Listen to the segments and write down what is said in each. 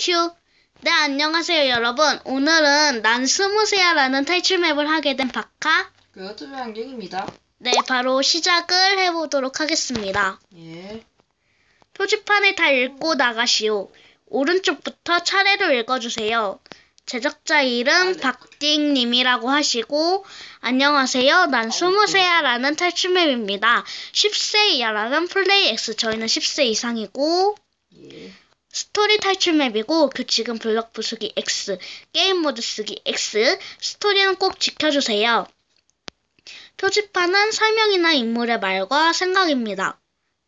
큐. 네, 안녕하세요, 여러분. 오늘은 난 스무세야라는 탈출 맵을 하게 된 바카. 그 유튜브 환경입니다. 네, 바로 시작을 해보도록 하겠습니다. 예. 표지판을 다 읽고 나가시오. 오른쪽부터 차례로 읽어주세요. 제작자 이름 박띵님이라고 하시고 안녕하세요. 난 스무세야라는 탈출맵입니다. 10세 이하라는 플레이 X 저희는 10세 이상이고 예. 스토리 탈출 맵이고 규칙은 블럭 부수기 X, 게임 모드 쓰기 X, 스토리는 꼭 지켜주세요. 표지판은 설명이나 인물의 말과 생각입니다.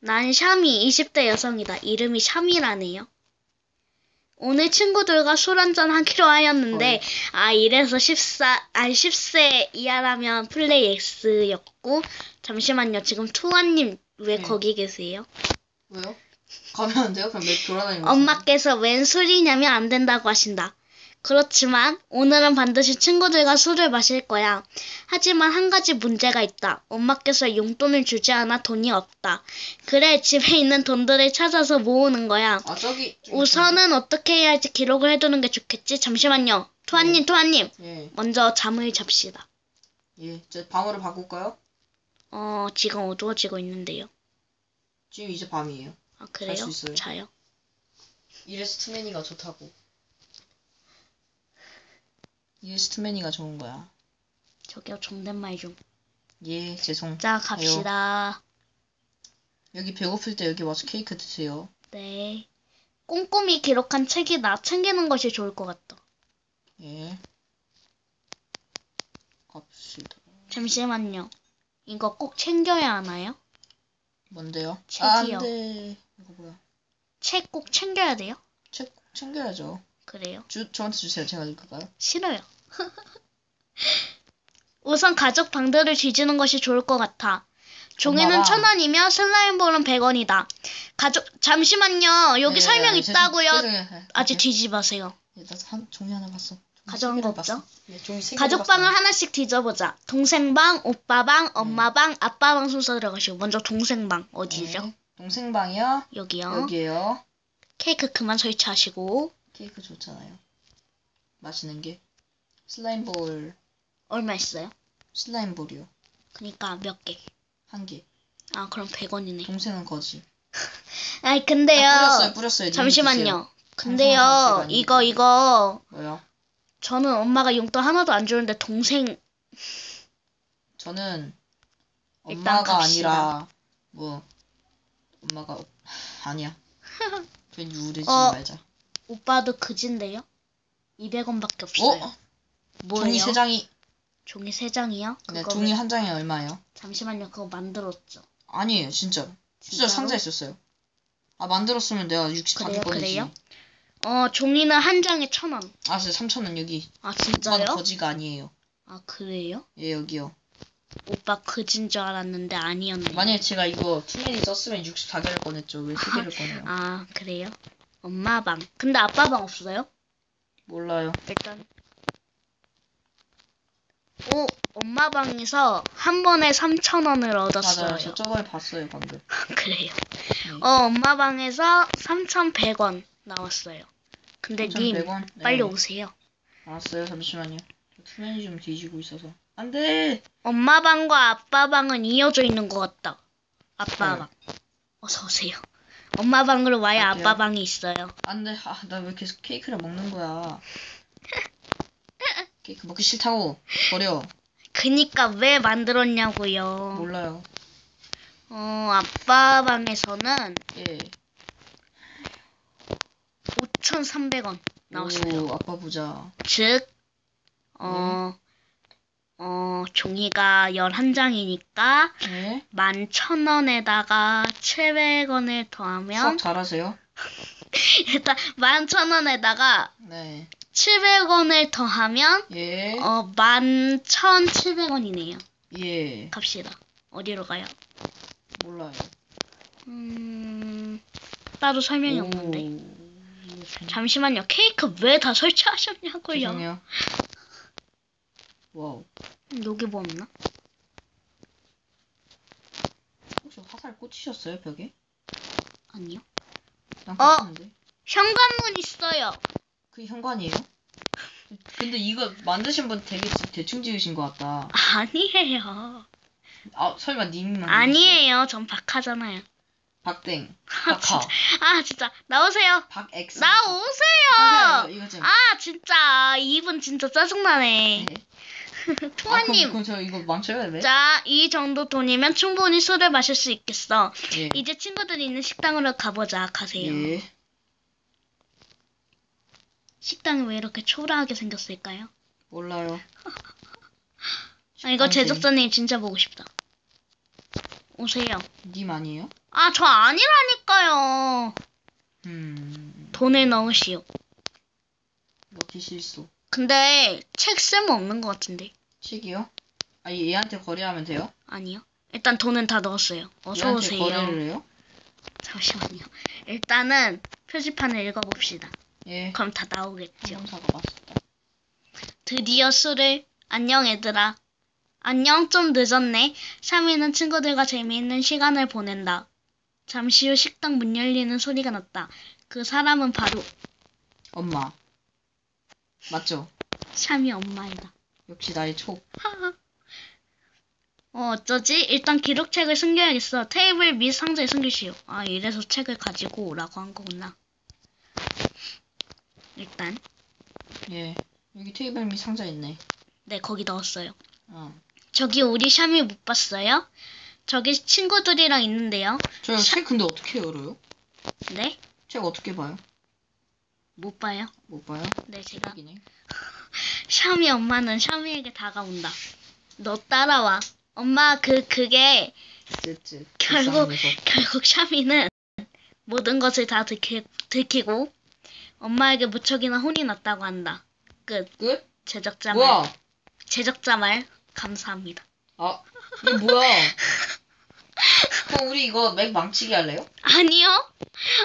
난 샤미 20대 여성이다. 이름이 샤미라네요. 오늘 친구들과 술 한잔 하기로 하였는데 아 이래서 14, 아 10세 이하라면 플레이 X였고 잠시만요. 지금 투아님 왜 네. 거기 계세요? 왜요? 가면 안 돼요? 그냥 맵 돌아다니면서. 엄마께서 웬 술이냐면 안 된다고 하신다. 그렇지만 오늘은 반드시 친구들과 술을 마실 거야. 하지만 한 가지 문제가 있다. 엄마께서 용돈을 주지 않아 돈이 없다. 그래 집에 있는 돈들을 찾아서 모으는 거야. 아 저기. 좀 우선은 어떻게 해야 할지 기록을 해두는 게 좋겠지. 잠시만요. 투아님, 투아님. 예. 먼저 잠을 잡시다. 예. 저 방으로 바꿀까요? 어, 지금 어두워지고 있는데요. 지금 이제 밤이에요. 아, 그래요? 수 있어요. 자요. 이래서 투맨이가 좋다고. 이래서 투맨이가 좋은 거야. 저기요, 존댓말 좀. 예. 죄송. 자, 갑시다. 여기 배고플 때 여기 와서 케이크 드세요. 네. 꼼꼼히 기록한 책이다. 챙기는 것이 좋을 것 같다. 예. 갑시다. 잠시만요. 이거 꼭 챙겨야 하나요? 뭔데요? 책이요. 아, 안 돼. 이거 뭐야? 책 꼭 챙겨야 돼요? 책 꼭 챙겨야죠. 그래요? 주, 저한테 주세요. 제가 읽을까요? 싫어요. 우선 가족 방들을 뒤지는 것이 좋을 것 같아. 종이는 엄마가- 천 원이며 슬라임볼은 백 원이다. 가족 잠시만요. 여기 네, 설명 죄송- 있다고요. 죄송해요. 아직 예. 뒤집으세요. 예, 나 한, 종이 하나 봤어. 종이 가져온 세거 개를 봤어. 없죠? 예, 종이 세 개를 가족방을 봤어. 하나씩 뒤져보자. 동생 방, 오빠 방, 엄마 방, 아빠 방 순서 들어가시고 먼저 동생 방 어디죠? 네. 동생 방이요. 여기요. 여기에요. 케이크 그만 설치하시고 케이크 좋잖아요. 맛있는 게 슬라임볼, 얼마 있어요? 슬라임볼이요. 그니까 몇 개? 한 개. 아 그럼 100원이네. 동생은 거지. 아니 근데요. 아, 뿌렸어요, 뿌렸어요. 님이 드세요. 잠시만요. 근데요. 이거 아니고. 이거 뭐요? 저는 엄마가 용돈 하나도 안 주는데 동생 저는 일단 엄마가 갑시다. 아니라 뭐 엄마가 없- 아니야. 괜히 우울해지지 어. 말자. 오빠도 그진데요? 200원밖에 없어요. 어? 뭐예요? 종이 세 장이 종이 세 장이요? 네, 그거 종이 한 장에 얼마예요? 잠시만요. 그거 만들었죠. 아니에요, 진짜. 진짜 진짜로? 상자에 있었어요. 아, 만들었으면 내가 60 그래요, 받을 뻔했지. 그래요? 어 종이는 한 장에 천 원. 아, 진짜 3,000원 여기. 아 진짜요? 거지가 아니에요. 아 그래요? 예, 여기요. 오빠 그진 줄 알았는데 아니었네. 만약에 제가 이거 투맨이 썼으면 64개를 꺼냈죠. 왜 3개를 꺼내요? 아 그래요? 엄마 방. 근데 아빠 방 없어요? 몰라요. 일단 오 엄마 방에서 한 번에 3천 원을 얻었어요. 맞아요. 저 저번에 봤어요, 방금. 그래요. 네. 어 엄마 방에서 3,100원 나왔어요. 근데 님 3,100원? 네. 빨리 오세요. 알았어요, 잠시만요. 저 투맨이 좀 뒤지고 있어서. 안 돼! 엄마 방과 아빠 방은 이어져 있는 것 같다. 아빠 네. 방. 어서 오세요. 엄마 방으로 와야 갈게요. 아빠 방이 있어요. 안 돼. 아, 나 왜 계속 케이크를 먹는 거야. 케이크 먹기 싫다고. 버려. 그니까 왜 만들었냐고요. 몰라요. 어 아빠 방에서는 예. 5,300원 나왔어요. 오, 아빠 부자. 즉, 어, 어, 종이가 11장이니까 네. 11,000원에다가 700원을 더하면 잘하세요? 일단 11,000원에다가 네. 700원을 더하면 예. 어, 11,700원이네요. 예. 갑시다. 어디로 가요? 몰라요. 음, 따로 설명이 없는데. 오, 잠시만요. 케이크 왜 다 설치하셨냐고요? 죄송해요. 와우. 음, 여기 뭐 없나? 혹시 화살 꽂히셨어요 벽에? 아니요. 난 어? 꽂혔는데. 현관문 있어요. 그 현관이에요? 근데 이거 만드신 분 되게 지- 대충 지으신 것 같다. 아니에요. 아 설마 만드셨어요? 아니에요. 전 박하잖아요. 박땡. 아 박하. 진짜. 아 진짜. 나오세요. 박X. 나오세요. 선생님, 이거 좀. 아 진짜 이분 진짜 짜증나네. 네. 아, 그럼, 그럼 저 이거 망쳐야 돼? 자, 이 정도 돈이면 충분히 술을 마실 수 있겠어. 예. 이제 친구들이 있는 식당으로 가보자. 가세요. 예. 식당이 왜 이렇게 초라하게 생겼을까요? 몰라요. 아, 이거 제작자님 진짜 보고 싶다. 오세요. 님 아니에요? 아, 저 아니라니까요. 음. 돈을 넣으시오. 넣기 실수. 근데 책 쓸모 없는 것 같은데. 책이요? 아 얘한테 거래하면 돼요? 아니요. 일단 돈은 다 넣었어요. 어서 얘한테 오세요. 거래를 해요? 잠시만요. 일단은 표지판을 읽어봅시다. 예. 그럼 다 나오겠죠. 항공사가 맞았다. 드디어 술을 안녕 얘들아. 안녕 좀 늦었네. 샤미는 친구들과 재미있는 시간을 보낸다. 잠시 후 식당 문 열리는 소리가 났다. 그 사람은 바로 엄마. 맞죠? 샤미 엄마이다. 역시 나의 촉. 어, 어쩌지? 일단 기록책을 숨겨야겠어. 테이블 및 상자에 숨기시오. 아, 이래서 책을 가지고 오라고 한 거구나. 일단, 예. 여기 테이블 및 상자 있네. 네, 거기 넣었어요. 어. 저기 우리 샤미 못 봤어요? 저기 친구들이랑 있는데요. 저책 근데 어떻게 열어요? 네? 책 어떻게 봐요? 못 봐요. 못 봐요? 네, 제가. 책이네. 샤미 엄마는 샤미에게 다가온다. 너 따라와. 엄마 그 그게 쯔쯔. 결국- 녀석. 결국 샤미는 모든 것을 다 들키, 들키고 엄마에게 무척이나 혼이 났다고 한다. 끝. 끝? 제작자 말. 뭐야? 제작자 말 감사합니다. 아 이게 뭐야? 그럼 우리 이거 맥 망치기 할래요? 아니요.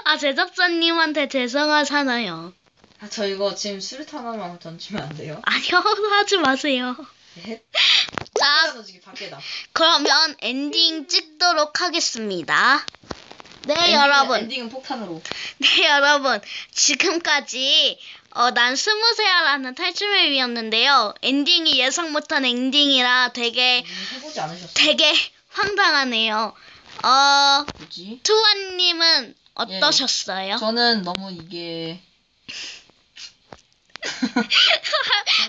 아 제작자님한테 죄송하잖아요. 아, 저 이거 지금 수류탄 하나만 던지면 안 돼요? 아니요 하지 마세요. 네. 자 밖에다 던지기 밖에다. 그러면 엔딩 찍도록 하겠습니다. 네 엔딩은- 여러분. 엔딩은 폭탄으로. 네, 여러분. 지금까지, 어, 난 스무세아라는 탈춤의 위였는데요. 엔딩이 예상 못한 엔딩이라 되게, 이미 해보지 않으셨어요? 되게 황당하네요. 어, 뭐지? 투아님은 어떠셨어요? 저는 너무 이게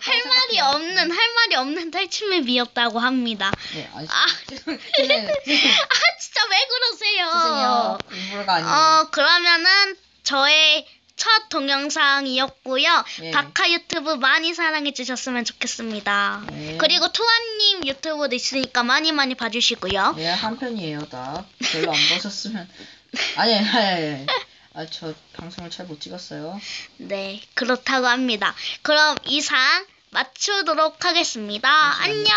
할 말이 없는, 할 말이 없는 탈춤의 미였다고 합니다. 네, 아니, 아. 죄송-. 아, 진짜 왜 그러세요? 죄송해요. 아니에요. 어, 그러면은 저의 첫 동영상이었고요. 네. 박하 유튜브 많이 사랑해 주셨으면 좋겠습니다. 네. 그리고 투아님 유튜브도 있으니까 많이 많이 봐주시고요. 예, 한 편이에요, 다. 별로 안 보셨으면. 아니, 아니, 아니. 아, 저 방송을 잘 못 찍었어요. 네, 그렇다고 합니다. 그럼 이상 맞추도록 하겠습니다. 잠시만요. 안녕!